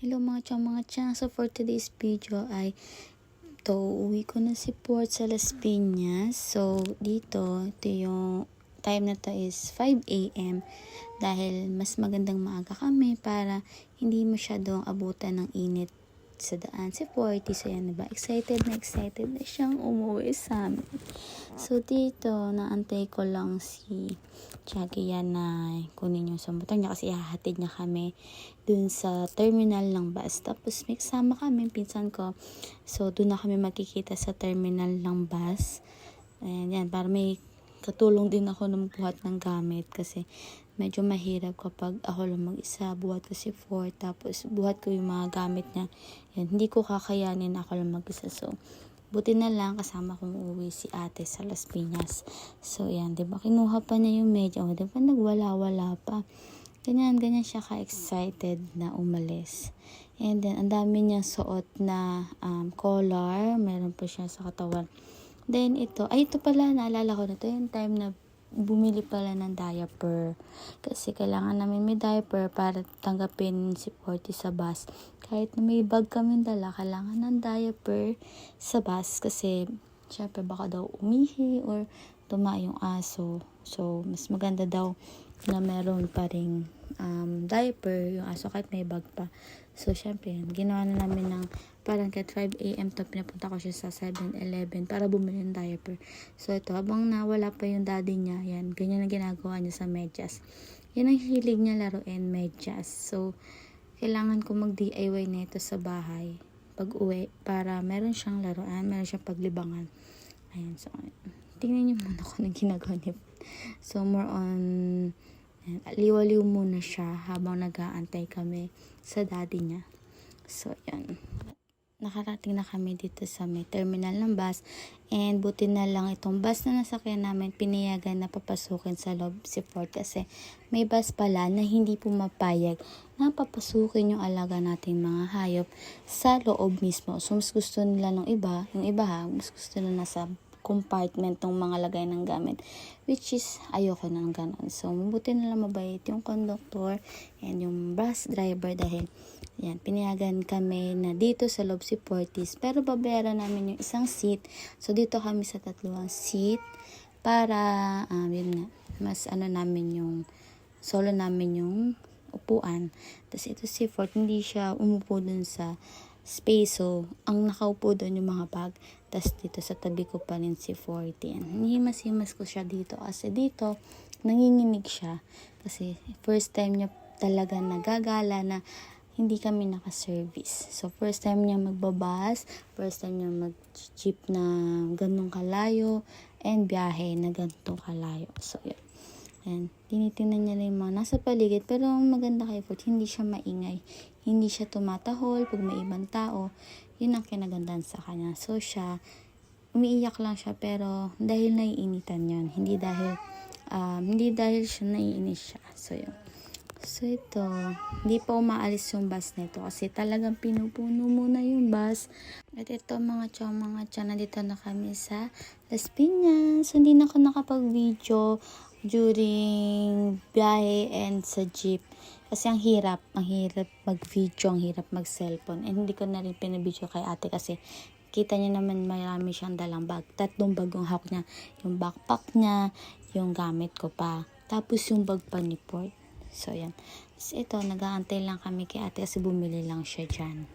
Hello mga chang mga chang. So for today's video ay to uwi ko na si Port sa Las Piñas. So dito, ito yung time na to is 5 a.m. dahil mas magandang maaga kami para hindi masyadong abutan ng init sa daan si Porty. So yan, diba? Excited na excited na siyang umuwi sa amin. So dito, naantay ko lang si yan na kunin yung sa motor niya kasi ihahatid niya kami dun sa terminal ng bus. Tapos may kasama kami, pinsan ko. So doon na kami makikita sa terminal ng bus. Ayan, yan, para may katulong din ako ng buhat ng gamit kasi medyo mahirap kapag ako lang mag-isa. Buhat ko si Ford, tapos buhat ko yung mga gamit niya. Yan, hindi ko kakayanin ako lang mag-isa. So, buti na lang kasama kong uwi si ate sa Las Piñas. So, yan, di ba? Kinuha pa niya yung medyo. Di ba? Nagwala-wala pa. Ganyan, ganyan siya ka-excited na umalis. And then, ang dami niya suot na um, collar. Meron pa siya sa katawan. Then, ito. Ay, ito pala. Naalala ko na to. Yung time na bumili pala ng diaper. Kasi kailangan namin may diaper para tanggapin si Porty sa bus. Kahit na may bag kami dala, kailangan ng diaper sa bus. Kasi, syempre, baka daw umihi or tuma yung aso. So, mas maganda daw na meron pa rin um, diaper yung aso kahit may bag pa. So, syempre, ginawa na namin ng parang kahit 5 a.m. to pinapunta ko siya sa 7-Eleven para bumili ng diaper. So, ito, habang nawala pa yung daddy niya, yan, ganyan ang ginagawa niya sa medyas. Yan ang hilig niya laruin, medyas. So, kailangan ko mag-DIY nito sa bahay pag uwi para meron siyang laruan, meron siyang paglibangan. Ayan, so, tingnan niyo muna kung anong ginagawa niya. So, more on, liwaliw muna siya habang nag-aantay kami sa daddy niya. So, yan. Nakarating na kami dito sa may terminal ng bus. And buti na lang itong bus na nasakyan namin, pinayagan na papasukin sa loob si Ford kasi may bus pala na hindi pumapayag na papasukin yung alaga nating mga hayop sa loob mismo. So, mas gusto nila ng iba, yung iba ha, mas gusto na nasa compartment ng mga lagay ng gamit which is ayoko na ng ganun so mabuti na lang mabait yung conductor and yung bus driver dahil yan pinayagan kami na dito sa loob si Portis pero babayaran namin yung isang seat. So dito kami sa tatlong seat para um, yun nga mas ano namin yung solo namin yung upuan. Tapos ito si Ford hindi siya umupo dun sa space. So, ang nakaupo doon yung mga bag. Tapos dito sa tabi ko pa rin si 40. Himas-himas ko siya dito. Kasi dito, nanginginig siya. Kasi first time niya talaga nagagala na hindi kami naka-service. So, first time niya magbabas, first time niya mag-jeep na ganong kalayo, and biyahe na ganitong kalayo. So, yun. Ayan, tinitingnan niya lang yung mga nasa paligid. Pero ang maganda kay Fort, hindi siya maingay. Hindi siya tumatahol pag may ibang tao. Yun ang kinagandahan sa kanya. So siya, umiiyak lang siya pero dahil naiinitan yun. Hindi dahil, um, hindi dahil siya naiinis siya. So yun. So ito, hindi pa umaalis yung bus nito kasi talagang pinupuno muna yung bus. At ito mga chow, mga chow, nandito na kami sa Las Piñas. Hindi na ako nakapag-video during biyahe and sa jeep. Kasi ang hirap, ang hirap mag-video, ang hirap mag-cellphone. And hindi ko na rin pinabideo kay ate kasi kita niya naman marami siyang dalang bag. Tatlong bag yung hawak niya. Yung backpack niya, yung gamit ko pa. Tapos yung bag pa ni Port. So, yan. Tapos ito, nag-aantay lang kami kay ate kasi bumili lang siya dyan.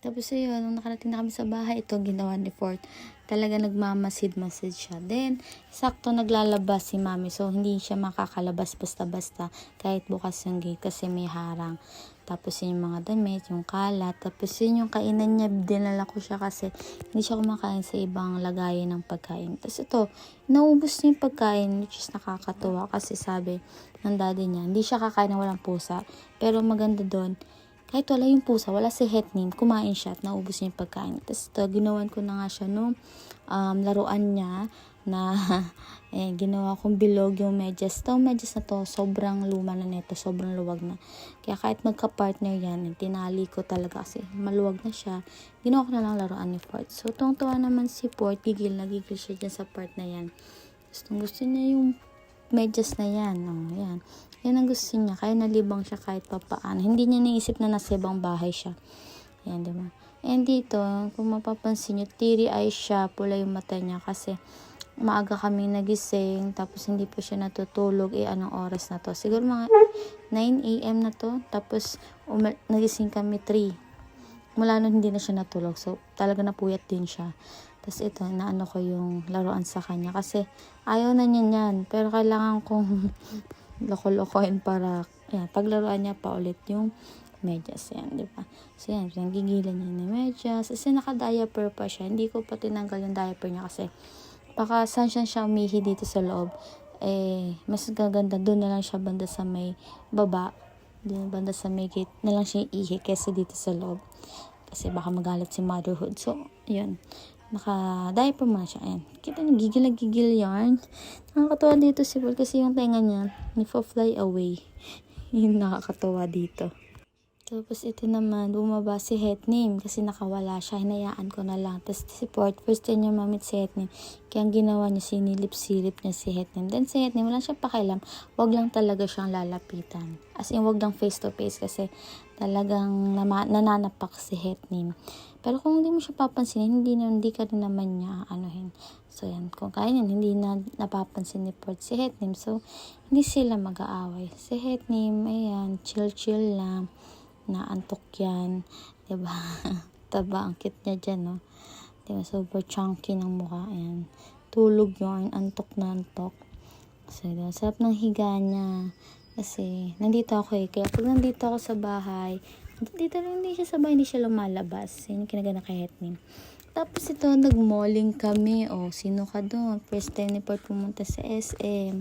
Tapos ayun, nung nakarating na kami sa bahay, ito ginawa ni Fort. Talaga nagmamasid-masid siya. Then, sakto naglalabas si mami. So, hindi siya makakalabas basta-basta kahit bukas yung gate kasi may harang. Tapos yun yung mga damit, yung kalat. Tapos yun yung kainan niya, dinala ko siya kasi hindi siya kumakain sa ibang lagayan ng pagkain. Tapos ito, naubos niya yung pagkain which is nakakatuwa kasi sabi ng daddy niya, hindi siya kakain ng walang pusa. Pero maganda doon, kahit wala yung pusa, wala si Hetnin, kumain siya at naubos niya yung pagkain. Tapos ito, ginawan ko na nga siya nung um, laruan niya na eh, ginawa kong bilog yung medyas. Ito, medyas na to, sobrang luma na nito, sobrang luwag na. Kaya kahit magka-partner yan, tinali ko talaga kasi maluwag na siya. Ginawa ko na lang laruan ni Ford. So, tuwang-tuwa naman si Ford, gigil na gigil siya dyan sa part na yan. Gusto, gusto niya yung medyas na yan. Oh, yan. Yan ang gusto niya. Kaya nalibang siya kahit papaano. Hindi niya naisip na nasa ibang bahay siya. Yan, di ba? And dito, kung mapapansin niyo, teary eyes siya, pula yung mata niya kasi maaga kami nagising, tapos hindi pa siya natutulog, eh anong oras na to? Siguro mga 9 a.m. na to, tapos uma- nagising kami 3. Mula nun hindi na siya natulog, so talaga napuyat din siya. Tapos ito, naano ko yung laruan sa kanya kasi ayaw na niya yan, pero kailangan kong loko-lokohin para, yan, paglaruan niya pa ulit yung medyas yan, di ba? So yan, gigilan niya yung medyas. Kasi naka-diaper pa siya. Hindi ko pa tinanggal yung diaper niya kasi baka saan siya siya umihi dito sa loob. Eh, mas gaganda doon na lang siya banda sa may baba. Doon banda sa may gate na lang siya ihi kesa dito sa loob. Kasi baka magalit si motherhood. So, yun. Naka-diaper muna siya. Ayan. Kita niyo, gigil na gigil yarn. Nakakatawa dito si Paul kasi yung tenga niya, nifo-fly away. Yung nakakatawa dito. Tapos ito naman, bumaba si Hetnim kasi nakawala siya. Hinayaan ko na lang. Tapos si Port, first time niya mamit si Hetnim. Kaya ang ginawa niya, sinilip-silip niya si Hetnim. Then si Hetnim, wala siyang pakialam. Wag lang talaga siyang lalapitan. As in, wag lang face to face kasi talagang nananapak si Hetnim. Pero kung hindi mo siya papansinin, hindi, na, hindi ka rin naman niya anuhin. So yan, kung kaya yan, hindi na napapansin ni Port si Hetnim. So, hindi sila mag-aaway. Si Hetnim, ayan, chill-chill lang naantok yan. 'di ba Taba, ang cute niya dyan, no? 'di ba Super chunky ng mukha. Ayan. Tulog yun. Antok na antok. So, diba? sarap ng higa niya. Kasi, nandito ako eh. Kaya pag nandito ako sa bahay, dito lang hindi siya sa bahay, hindi siya lumalabas. Yun yung kinagana kay Hetnim. Tapos ito, nag-malling kami. O, oh, sino ka doon? First time pumunta sa SM.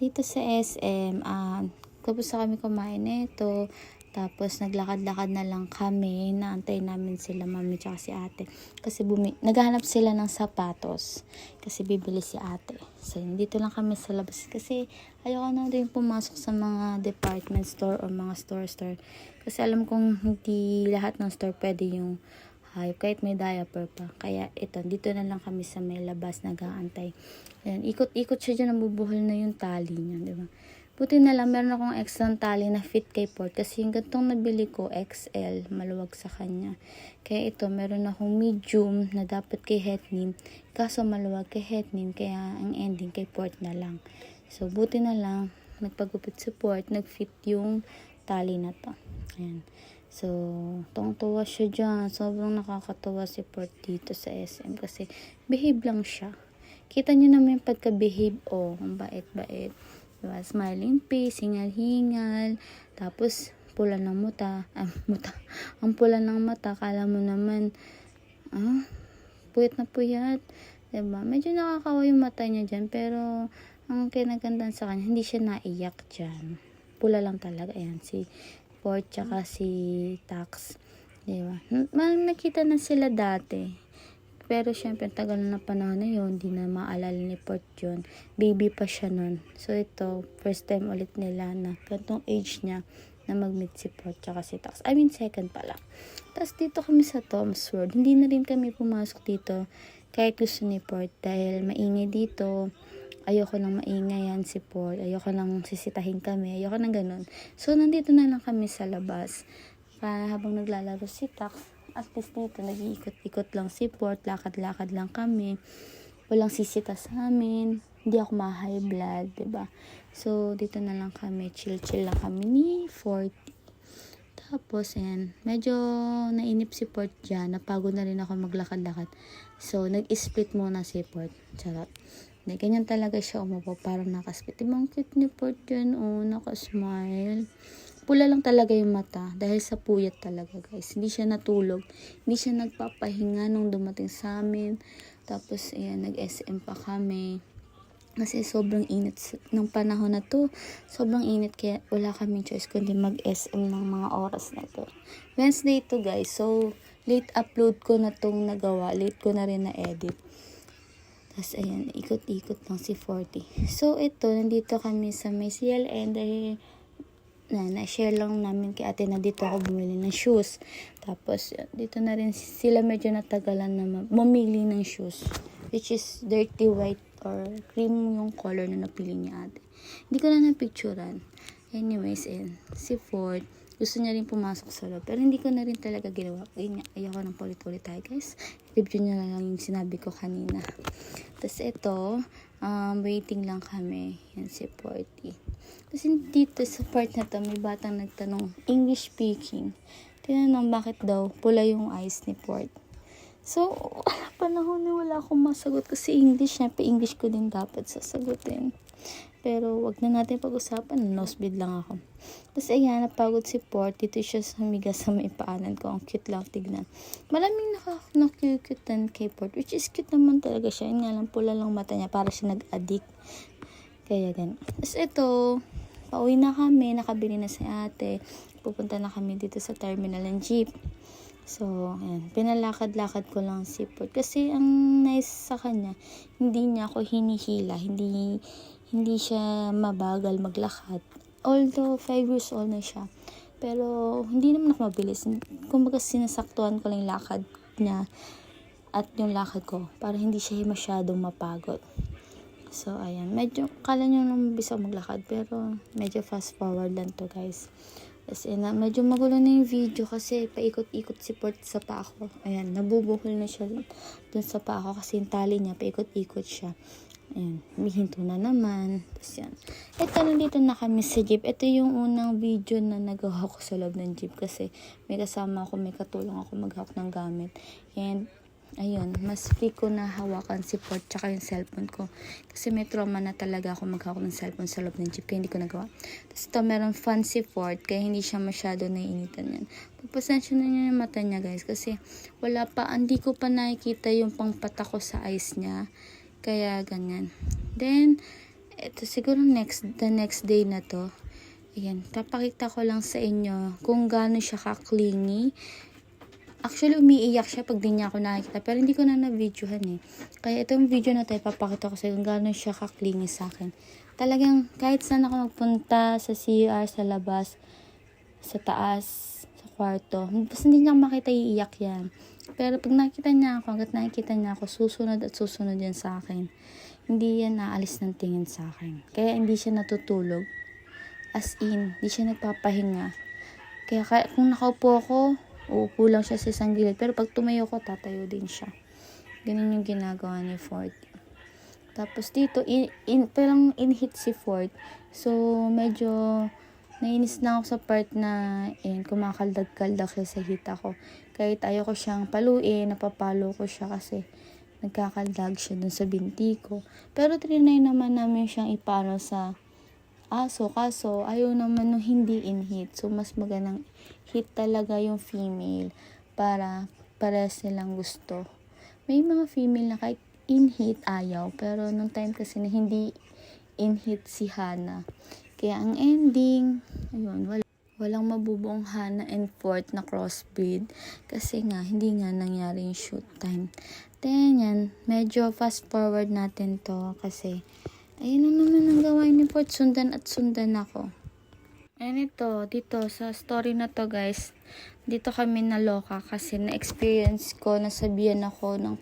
Dito sa SM, ah, tapos sa kami kumain nito. Tapos naglakad-lakad na lang kami, naantay namin sila mami tsaka si ate. Kasi bumi naghahanap sila ng sapatos. Kasi bibili si ate. So dito lang kami sa labas. Kasi ayoko na rin pumasok sa mga department store or mga store-store. Kasi alam kong hindi lahat ng store pwede yung hayop. Kahit may diaper pa. Kaya ito, dito na lang kami sa may labas nag-aantay. Ayan, ikot-ikot siya dyan, nabubuhol na yung tali niya, di ba? Buti na lang, meron akong extra tali na fit kay Port. Kasi yung gantong nabili ko, XL, maluwag sa kanya. Kaya ito, meron akong medium na dapat kay Hetnim. Kaso maluwag kay Hetnim, kaya ang ending kay Port na lang. So, buti na lang, nagpagupit si Port, nag-fit yung tali na to. Ayan. So, tungtuwa siya dyan. Sobrang nakakatawa si Port dito sa SM kasi behave lang siya. Kita niyo naman yung pagka-behave, oh, ang bait-bait. Diba? Smiling face, hingal-hingal. Tapos, pula ng muta. Ah, muta. Ang pula ng mata, kala mo naman, ah, puyat na puyat. Diba? Medyo nakakawa yung mata niya dyan, pero ang kinagandaan sa kanya, hindi siya naiyak dyan. Pula lang talaga. Ayan, si Port tsaka si Tax. Diba? Ma- nakita na sila dati. Pero syempre, tagal na panahon na yun, hindi na maalala ni Port yun. Baby pa siya nun. So ito, first time ulit nila na gantong age niya na mag-meet si Port tsaka si Tax. I mean, second pala. Tapos dito kami sa Tom's World. Hindi na rin kami pumasok dito kahit gusto ni Port dahil maingay dito. Ayoko nang maingay yan si Port. Ayoko nang sisitahin kami. Ayoko nang ganun. So, nandito na lang kami sa labas. Para habang naglalaro si Tax, at least dito, nag-iikot-ikot lang si Port, lakad-lakad lang kami. Walang sisita sa amin. Hindi ako ma-high blood, ba So, dito na lang kami. Chill-chill lang kami ni 40. Tapos, ayan, medyo nainip si Port dyan. Napagod na rin ako maglakad-lakad. So, nag-split muna si Port. Charot. Hindi, ganyan talaga siya umupo. Parang nakasplit. Ibang cute ni Port dyan. Oh, nakasmile pula lang talaga yung mata dahil sa puyat talaga guys. Hindi siya natulog. Hindi siya nagpapahinga nung dumating sa amin. Tapos ayan, nag-SM pa kami. Kasi sobrang init ng panahon na to. Sobrang init kaya wala kaming choice kundi mag-SM ng mga oras na to. Wednesday to guys. So, late upload ko na tong nagawa. Late ko na rin na edit. Tapos, ayan, ikot-ikot lang si 40. So, ito, nandito kami sa may CLN dahil na na-share lang namin kay ate na dito ako bumili ng shoes. Tapos, dito na rin sila medyo natagalan na mamili ng shoes. Which is dirty white or cream yung color na napili niya ate. Hindi ko na napicturan. Anyways, ayan. Si Ford, gusto niya rin pumasok sa loob. Pero hindi ko na rin talaga ginawa. Nga, ayoko ng pulit-ulit tayo, guys. Review niya lang yung sinabi ko kanina. Tapos ito, um, waiting lang kami. Yan si Porty. Kasi dito sa part na to, may batang nagtanong, English speaking. Tinanong bakit daw pula yung eyes ni Port. So, wala panahon na wala akong masagot kasi English pa English ko din dapat sasagutin. Pero wag na natin pag-usapan, nosebleed lang ako. Tapos ayan, napagod si Port. Dito siya sa miga sa may paanan ko. Ang cute lang tignan. Maraming naka, nakukutan kay Port, which is cute naman talaga siya. Yun lang, pula lang mata niya. Para siya nag-addict. Kaya gan. Tapos ito, pauwi na kami. Nakabili na si ate. Pupunta na kami dito sa terminal ng jeep. So, ayan. Pinalakad-lakad ko lang si Port. Kasi ang nice sa kanya, hindi niya ako hinihila. Hindi, hindi siya mabagal maglakad. Although, 5 years old na siya. Pero, hindi naman ako mabilis. Kumbaga, sinasaktuhan ko lang yung lakad niya at yung lakad ko para hindi siya masyadong mapagod. So, ayan. Medyo, kala nyo nung ako maglakad, pero medyo fast forward lang to, guys. Kasi na, medyo magulo na yung video kasi paikot-ikot si Port sa paa ko. Ayan, nabubukol na siya dun sa paa ko kasi yung tali niya, paikot-ikot siya. Ayan, humihinto na naman. Tapos yan. Ito, nandito na kami sa jeep. Ito yung unang video na nagawa ko sa loob ng jeep kasi may kasama ako, may katulong ako maghawak ng gamit. And, ayun, mas free ko na hawakan si Port tsaka yung cellphone ko. Kasi may trauma na talaga ako maghawak ng cellphone sa loob ng jeep kaya hindi ko nagawa. Tapos ito, meron fan si Ford kaya hindi siya masyado naiinitan yan. Pagpasensya na niya yung mata niya guys kasi wala pa, hindi ko pa nakikita yung pangpata ko sa eyes niya. Kaya ganyan. Then, ito siguro next, the next day na to. Ayan, papakita ko lang sa inyo kung gaano siya ka-clingy. Actually, umiiyak siya pag di niya ako nakikita. Pero hindi ko na na-videohan eh. Kaya itong video na to, ipapakita ko sa kung gaano siya ka-clingy sa akin. Talagang kahit saan ako magpunta, sa CR, sa labas, sa taas, sa kwarto. Basta hindi niya makita, iiyak yan. Pero pag nakita niya ako, hanggat nakikita niya ako, susunod at susunod yan sa akin. Hindi yan naalis ng tingin sa akin. Kaya hindi siya natutulog. As in, hindi siya nagpapahinga. Kaya kung nakaupo ako, uupo lang siya sa isang gilid. Pero pag tumayo ko, tatayo din siya. Ganun yung ginagawa ni Ford. Tapos dito, in, in, parang in-hit si Ford. So, medyo nainis na ako sa part na in, kumakaldag-kaldag siya sa hita ko. Kahit ayaw ko siyang paluin, napapalo ko siya kasi nagkakaldag siya dun sa binti ko. Pero trinay naman namin siyang iparo sa aso. Kaso, ayaw naman nung hindi in-hit. So, mas magandang hit talaga yung female para pares nilang gusto. May mga female na kahit in-hit ayaw. Pero nung time kasi na hindi in-hit si Hana. Kaya ang ending, ayun, wala. Walang mabubuong Hana and Fort na crossbreed kasi nga hindi nga nangyari yung shoot time. Then yan, medyo fast forward natin to kasi ayun na naman ang gawain ni Fort. Sundan at sundan ako. And ito, dito sa story na to guys, dito kami naloka kasi na-experience ko, nasabihan ako ng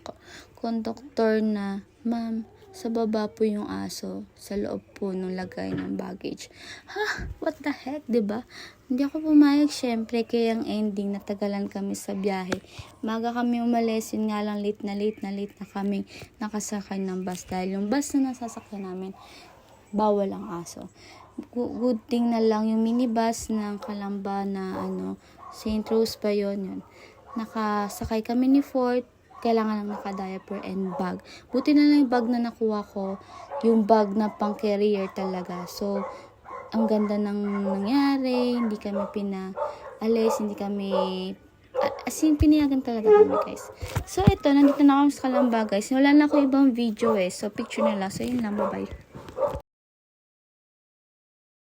conductor na, Ma'am, sa baba po yung aso, sa loob po nung lagay ng baggage. Ha? What the heck, ba? Hindi ako pumayag syempre, kaya ang ending, natagalan kami sa biyahe. Maga kami umalis, nga lang late na late na late na kami nakasakay ng bus dahil yung bus na nasasakyan namin, bawal ang aso. Good thing na lang yung minibus ng Kalamba na ano, St. Rose ba yun yun. Nakasakay kami ni Fort, kailangan lang naka-diaper and bag. Buti na lang yung bag na nakuha ko, yung bag na pang carrier talaga. So, ang ganda ng nangyari, hindi kami pinaalis, hindi kami as in, pinayagan talaga kami, guys. So, ito, nandito na ako sa Kalamba, guys. Wala na ako ibang video, eh. So, picture na lang. So, yun lang. Bye-bye.